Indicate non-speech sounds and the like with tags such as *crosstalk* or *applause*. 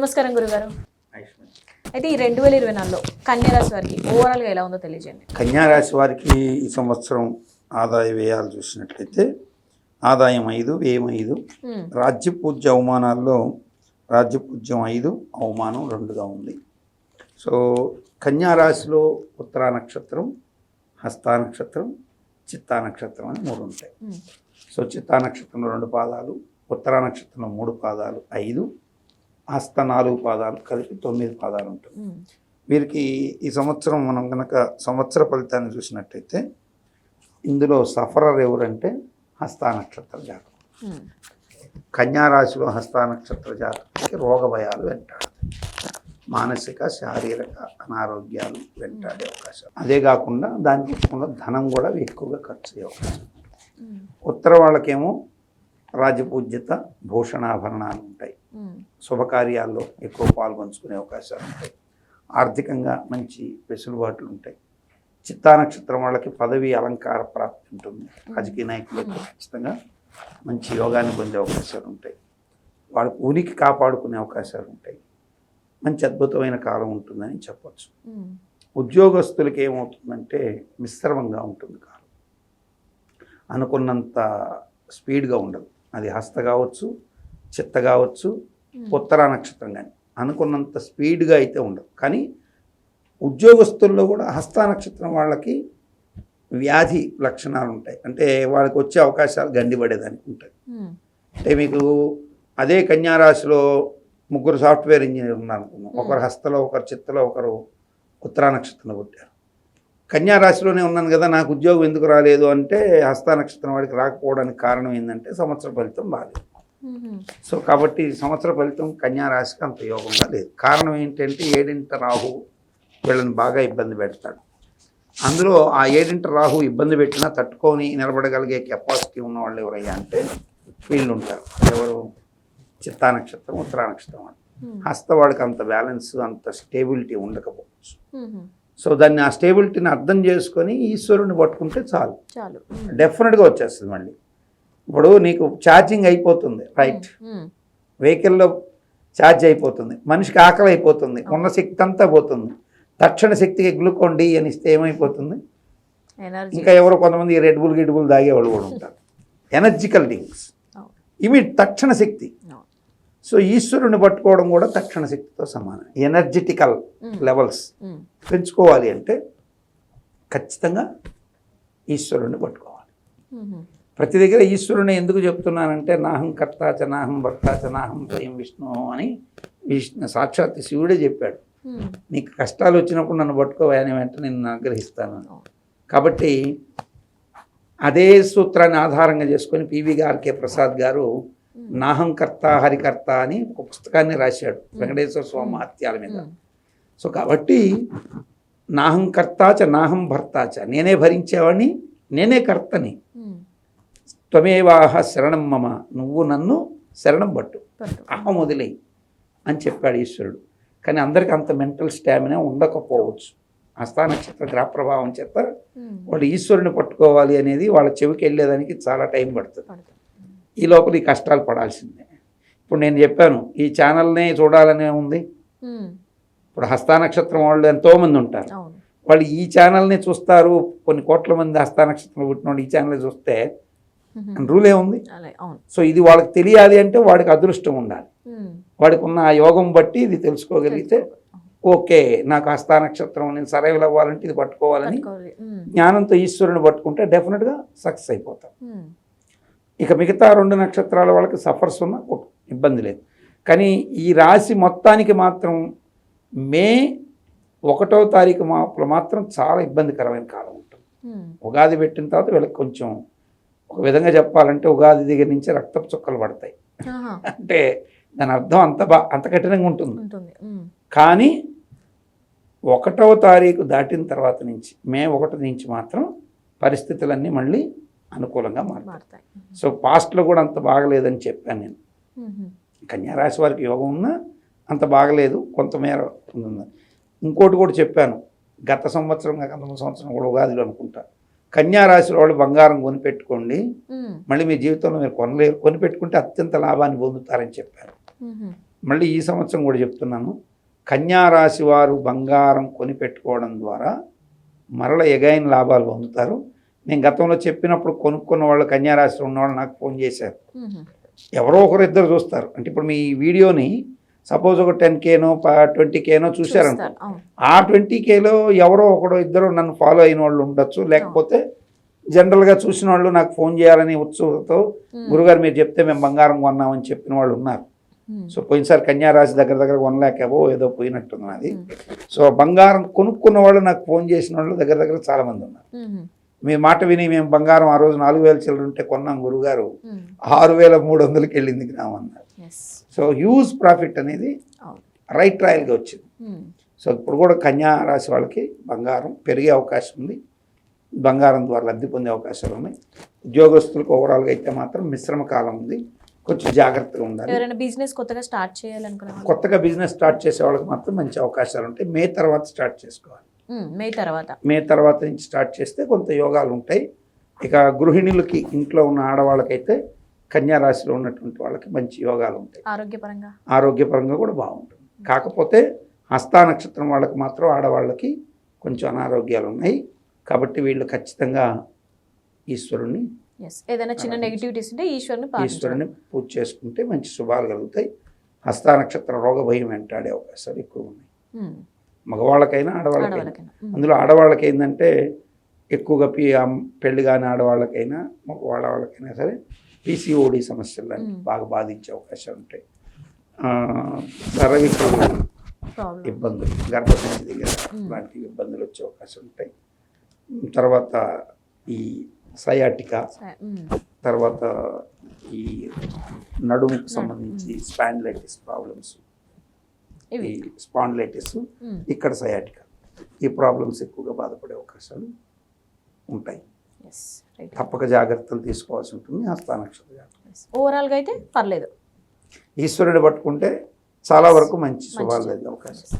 నమస్కారం గురుగారు. అయితే ఈ రెండు వేల ఇరవై నాలుగులో కన్యారాశి వారికి ఓవరాల్గా ఎలా ఉందో తెలియజేయండి. కన్యారాశి వారికి ఈ సంవత్సరం ఆదాయ వ్యయాలు చూసినట్లయితే ఆదాయం ఐదు వ్యయం ఐదు. రాజ్య పూజ్య అవమానాల్లో రాజ్య పూజ్యం ఐదు అవమానం రెండుగా ఉంది. సో కన్యారాశిలో ఉత్తరా నక్షత్రం హస్తా నక్షత్రం చిత్తా నక్షత్రం అని మూడు ఉంటాయి. సో చిత్తా నక్షత్రంలో రెండు పాదాలు ఉత్తరా నక్షత్రంలో మూడు పాదాలు ఐదు. హస్త నాలుగు పాదాలు కలిపి తొమ్మిది పాదాలు ఉంటాయి. ఉమ్, వీరికి ఈ సంవత్సరం మనం కనుక సంవత్సర ఫలితాన్ని చూసినట్టయితే ఇందులో సఫరర్ ఎవరంటే హస్తా నక్షత్ర జాతకం ఉమ్, కన్యా రాశిలో హస్తా నక్షత్ర జాతకానికి రోగ భయాలు వెంటాడతాయి. మానసిక శారీరక అనారోగ్యాలు వెంటాడే అవకాశం. అదే కాకుండా దానికి ధనం కూడా ఎక్కువగా ఖర్చు అయ్యే అవకాశం. ఉత్తర వాళ్ళకేమో రాజపూజ్యత భూషణాభరణాలు ఉంటాయి. శుభకార్యాల్లో ఎక్కువ పాల్గొంచుకునే అవకాశాలు ఉంటాయి. ఆర్థికంగా మంచి వెసులుబాట్లు ఉంటాయి. చిత్తా నక్షత్రం వాళ్ళకి పదవి అలంకార ప్రాప్తి ఉంటుంది. రాజకీయ నాయకులకు ఖచ్చితంగా మంచి యోగాన్ని పొందే అవకాశాలు ఉంటాయి. వాళ్ళకు ఉనికి కాపాడుకునే అవకాశాలు ఉంటాయి. మంచి అద్భుతమైన కాలం ఉంటుందని చెప్పొచ్చు. ఉద్యోగస్తులకి ఏమవుతుందంటే మిశ్రమంగా ఉంటుంది కాలం. అనుకున్నంత స్పీడ్గా ఉండదు. అది హస్త కావచ్చు చిత్త కావచ్చు ఉత్తరా నక్షత్రం కానీ అనుకున్నంత స్పీడ్గా అయితే ఉండదు కానీ ఉద్యోగస్తుల్లో కూడా హస్త నక్షత్రం వాళ్ళకి వ్యాధి లక్షణాలు ఉంటాయి. అంటే వాళ్ళకి వచ్చే అవకాశాలు గండిపడేదానికి ఉంటాయి. అంటే మీకు అదే కన్యారాశిలో ముగ్గురు సాఫ్ట్వేర్ ఇంజనీర్ ఉన్నారు అనుకుందాం ఒకరు హస్తలో ఒకరు చిత్తలో ఒకరు ఉత్తరా నక్షత్రంలో పుట్టారు. కన్యా రాశిలోనే ఉన్నాను కదా నాకు ఉద్యోగం ఎందుకు రాలేదు అంటే హస్త నక్షత్రం వాడికి రాకపోవడానికి కారణం ఏంటంటే సంవత్సర ఫలితం బాగాలేదు సో కాబట్టి సంవత్సర ఫలితం కన్యా రాశికి అంత యోగంగా లేదు. కారణం ఏంటంటే ఏడింట రాహు వీళ్ళని బాగా ఇబ్బంది పెడతాడు. అందులో ఆ ఏడింట రాహు ఇబ్బంది పెట్టినా తట్టుకొని నిలబడగలిగే కెపాసిటీ ఉన్న వాళ్ళు ఎవరయ్యా అంటే వీళ్ళు ఉంటారు ఎవరు? చిత్తా నక్షత్రం ఉత్తరా నక్షత్రం ఉమ్, హస్తవాడికి అంత బ్యాలెన్స్ అంత స్టేబిలిటీ ఉండకపోవచ్చు. సో దాన్ని ఆ స్టేబిలిటీని అర్థం చేసుకొని ఈశ్వరుని పట్టుకుంటే చాలు. చాలు. డెఫినెట్గా వచ్చేస్తుంది మళ్ళీ. ఇప్పుడు నీకు ఛార్జింగ్ అయిపోతుంది రైట్ వెహికల్లో ఛార్జ్ అయిపోతుంది మనిషికి ఆకలి అయిపోతుంది ఉన్న శక్తి అంతా పోతుంది. తక్షణ శక్తికి గ్లూకోన్ డి అని ఇస్తే ఏమైపోతుంది? ఇంకా ఎవరో కొంతమంది రెడ్ బుల్ గిడ్ బుల్ తాగేవాళ్ళు కూడా ఉంటారు. ఎనర్జికల్ డ్రింక్స్ ఇవి తక్షణ శక్తి. సో ఈశ్వరుని పట్టుకోవడం కూడా తక్షణ శక్తితో సమానం. ఎనర్జెటికల్ లెవెల్స్ ఉమ్, పెంచుకోవాలి అంటే ఖచ్చితంగా ఈశ్వరుని పట్టుకోవాలి. ఉమ్, ప్రతి దగ్గర ఈశ్వరుని ఎందుకు చెప్తున్నానంటే నాహం కర్తాచ నాహం భర్తాచ నాహం స్వయం విష్ణు అని విష్ణు సాక్షాత్ శివుడే చెప్పాడు. నీకు కష్టాలు వచ్చినప్పుడు నన్ను పట్టుకోవాలని వెంటనే నేను ఆగ్రహిస్తాను అవును. కాబట్టి అదే సూత్రాన్ని ఆధారంగా చేసుకొని పివి గార్కే ప్రసాద్ గారు నాహం కర్త హరికర్త అని ఒక పుస్తకాన్ని రాశాడు. వెంకటేశ్వర స్వామి మహత్యాల మీద. సో కాబట్టి నాహం కర్తాచ నాహం భర్తాచ నేనే భరించేవాడిని నేనే కర్తని. త్వమేవాహ శరణం మమ నువ్వు నన్ను శరణం పట్టు. అహం వదిలేయి అని చెప్పాడు ఈశ్వరుడు. కానీ అందరికీ అంత మెంటల్ స్టామినా ఉండకపోవచ్చు. హస్తా నక్షత్ర గ్రహ ప్రభావం చేత వాళ్ళు ఈశ్వరుని పట్టుకోవాలి అనేది వాళ్ళ చెవికి వెళ్ళేదానికి చాలా టైం పడుతుంది. ఈ లోపల ఈ కష్టాలు పడాల్సిందే. ఇప్పుడు నేను చెప్పాను ఈ ఛానల్నే చూడాలనే ఉంది. ఇప్పుడు హస్తా నక్షత్రం వాళ్ళు ఎంతోమంది ఉంటారు. వాళ్ళు ఈ ఛానల్ని చూస్తారు కొన్ని కోట్ల మంది హస్తా నక్షత్రం పుట్టిన వాళ్ళు ఈ ఛానల్ చూస్తే రూల్ అవును. సో ఇది వాళ్ళకి తెలియాలి అంటే వాడికి అదృష్టం ఉండాలి. వాడికి ఉన్న ఆ యోగం బట్టి ఇది తెలుసుకోగలిగితే ఓకే నాకు హస్తా నక్షత్రం నేను సరైవలు అవ్వాలంటే ఇది పట్టుకోవాలని జ్ఞానంతో ఈశ్వరుని పట్టుకుంటే డెఫినెట్గా సక్సెస్ అయిపోతాం. ఇక మిగతా రెండు నక్షత్రాల వాళ్ళకి సఫర్స్ ఉన్న ఇబ్బంది లేదు. కానీ ఈ రాశి మొత్తానికి మాత్రం మే ఒకటో తారీఖు మాపులు మాత్రం చాలా ఇబ్బందికరమైన కాలం ఉంటుంది. ఉగాది పెట్టిన తర్వాత వీళ్ళకి కొంచెం ఒక విధంగా చెప్పాలంటే ఉగాది దగ్గర నుంచి రక్తపు చుక్కలు పడతాయి. *laughs* అంటే దాని అర్థం అంత బా అంత కఠినంగా ఉంటుంది. కానీ ఒకటవ తారీఖు దాటిన తర్వాత నుంచి మే ఒకటి నుంచి మాత్రం పరిస్థితులన్నీ మళ్ళీ అనుకూలంగా మారుతాయి. సో పాస్ట్లో కూడా అంత బాగలేదని చెప్పాను నేను. కన్యారాశి వారికి యోగం ఉన్నా అంత బాగలేదు కొంతమేర ఇంకోటి కూడా చెప్పాను. గత సంవత్సరం గత సంవత్సరం కూడా ఉగాదిలో అనుకుంటా. కన్యారాశి వాళ్ళు బంగారం కొనిపెట్టుకోండి. మళ్ళీ మీ జీవితంలో మీరు కొనలేరు కొనిపెట్టుకుంటే అత్యంత లాభాన్ని పొందుతారని చెప్పారు. మళ్ళీ ఈ సంవత్సరం కూడా చెప్తున్నాను. కన్యా రాశి వారు బంగారం కొని పెట్టుకోవడం ద్వారా మరల ఎగైన లాభాలు పొందుతారు. నేను గతంలో చెప్పినప్పుడు కొనుక్కున్న వాళ్ళు కన్యా రాశిలో ఉన్నవాళ్ళు నాకు ఫోన్ చేశారు. ఎవరో ఒకరు ఇద్దరు చూస్తారు అంటే ఇప్పుడు మీ వీడియోని సపోజ్ ఒక టెన్ కేనో ట్వంటీ కేనో చూశారనుకో. ఆ ట్వంటీ కేలో ఎవరో ఒకడో ఇద్దరు నన్ను ఫాలో అయిన వాళ్ళు ఉండొచ్చు లేకపోతే జనరల్గా చూసిన వాళ్ళు నాకు ఫోన్ చేయాలని ఉత్సుకతో. గురుగారు మీరు చెప్తే మేము బంగారం కొన్నామని చెప్పిన వాళ్ళు ఉన్నారు. సో పోయినసారి కన్యారాశి దగ్గర దగ్గర వన్ ల్యాక్ ఏవో ఏదో మ్మ్. సో బంగారం కొనుక్కున్న వాళ్ళు నాకు ఫోన్ చేసిన వాళ్ళు దగ్గర దగ్గర చాలా మంది ఉన్నారు. మీ మాట విని మేము బంగారం ఆ రోజు నాలుగు వేల చిల్లర ఉంటే కొన్నాం గురుగారు. మ్మ్. ఆరు వేల మూడు వందలకి వెళ్ళింది గ్రామం. అన్నారు సో హ్యూజ్ ప్రాఫిట్ అనేది రైట్ ట్రయల్గా వచ్చింది. సో ఇప్పుడు కూడా కన్యా రాశి వాళ్ళకి బంగారం పెరిగే అవకాశం ఉంది. బంగారం ద్వారా లబ్ధి పొందే అవకాశాలు ఉన్నాయి. ఉద్యోగస్తులకు ఓవరాల్గా అయితే మాత్రం మిశ్రమ కాలం ఉంది. కొంచెం జాగ్రత్తగా ఉండాలి. ఎవరైనా బిజినెస్ కొత్తగా స్టార్ట్ చేయాలనుకునే వాళ్ళు? కొత్తగా బిజినెస్ స్టార్ట్ చేసే వాళ్ళకి మాత్రం మంచి అవకాశాలు ఉంటాయి. మే తర్వాత స్టార్ట్ చేసుకోవాలి. మే తర్వాత. మే తర్వాత నుంచి స్టార్ట్ చేస్తే కొంత యోగాలు ఉంటాయి. ఇక గృహిణులకి ఇంట్లో ఉన్న ఆడవాళ్ళకైతే కన్యా రాశిలో ఉన్నటువంటి వాళ్ళకి మంచి యోగాలు ఉంటాయి. ఆరోగ్యపరంగా? ఆరోగ్యపరంగా కూడా బాగుంటుంది. కాకపోతే హస్తా నక్షత్రం వాళ్ళకి మాత్రం ఆడవాళ్ళకి కొంచెం అనారోగ్యాలు ఉన్నాయి. కాబట్టి వీళ్ళు ఖచ్చితంగా ఈశ్వరుణ్ణి ఏదైనా చిన్న. నెగిటివిటీస్ ఉంటే ఈశ్వరుని ఈశ్వరుని పూజ చేసుకుంటే మంచి శుభాలు కలుగుతాయి. హస్తా నక్షత్ర రోగ భయం వెంటాడే అవకాశాలు ఎక్కువ ఉన్నాయి. మ్మ్. మగవాళ్ళకైనా ఆడవాళ్ళకైనా. అందులో ఆడవాళ్ళకి ఏంటంటే ఎక్కువగా పి పెళ్ళి కాని ఆడవాళ్ళకైనా మగ ఆడవాళ్ళకైనా సరే పీసీఓడి సమస్యలు. బాగా బాధించే అవకాశాలు ఉంటాయి సర్వికల్ ఇబ్బందులు గర్భసంచి దగ్గర. లాంటి ఇబ్బందులు వచ్చే అవకాశం ఉంటాయి తర్వాత ఈ సయాటికా. తర్వాత ఈ నడుముకు సంబంధించి స్పాండ్లైటిస్ ప్రాబ్లమ్స్ ఈ స్పాండ్లైటిస్. ఇక్కడ సయాటికా. ఈ ప్రాబ్లమ్స్ ఎక్కువగా బాధపడే అవకాశాలు ఉంటాయి. తప్పక జాగ్రత్తలు తీసుకోవాల్సి ఉంటుంది. హస్త నక్షత్ర జాగ్రత్త ఓవరాల్గా అయితే పర్లేదు. ఈశ్వరుడు పట్టుకుంటే చాలా వరకు మంచి శుభాలు జరిగే అవకాశం.